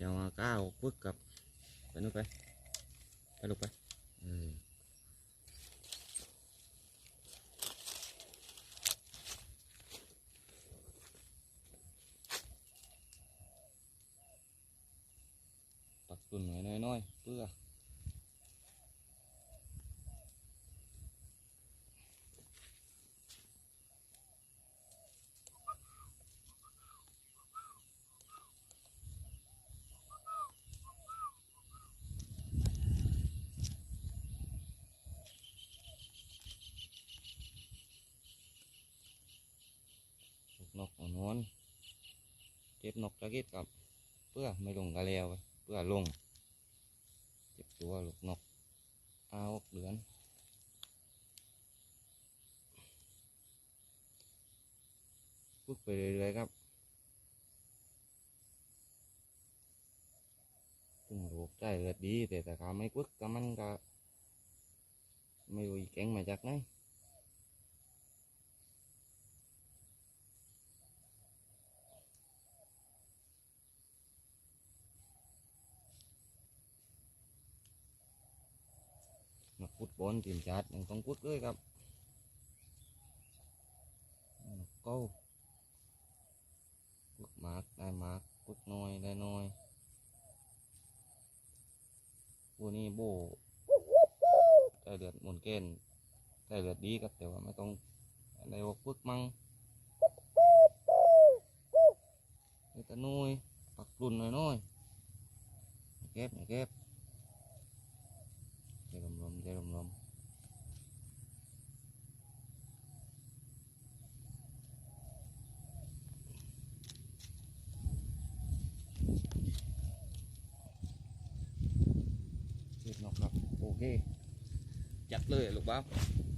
จะมาก้าวปึ๊กกับไปนู่นไปไปลูกไปเออตักตุ่นหน่อยน้อยๆเพื่อ ลูกนกนอน เจ็บนกตะกิดกับเพื่อไม่ลงกระเลวเพื่อลงเจ็บตัวลูกนกเอาเดือนฝึกไปเรื่อยๆครับถึงลูกใจเลือดดีแต่ถ้าเขาไม่ฝึกก็มันก็ไม่รู้อีเก่งมาจากไหน กฟุตบอลทีมชาติยังต้องฟุตเลยครับกเก้าฟุตมาร์กได้มาร์กฟุตน้อยได้น้อยวกนี้โบได้เลือดหมุนเกณฑ์ได้เลือดดีครับแต่ว่าไม่ต้องอะไรว่าฝึกมั่งไอ้ตะน้อยปักรุ่นหน่อยน้อยๆเก็บเก็บ ใจลมลมๆใจลมลม เรียบน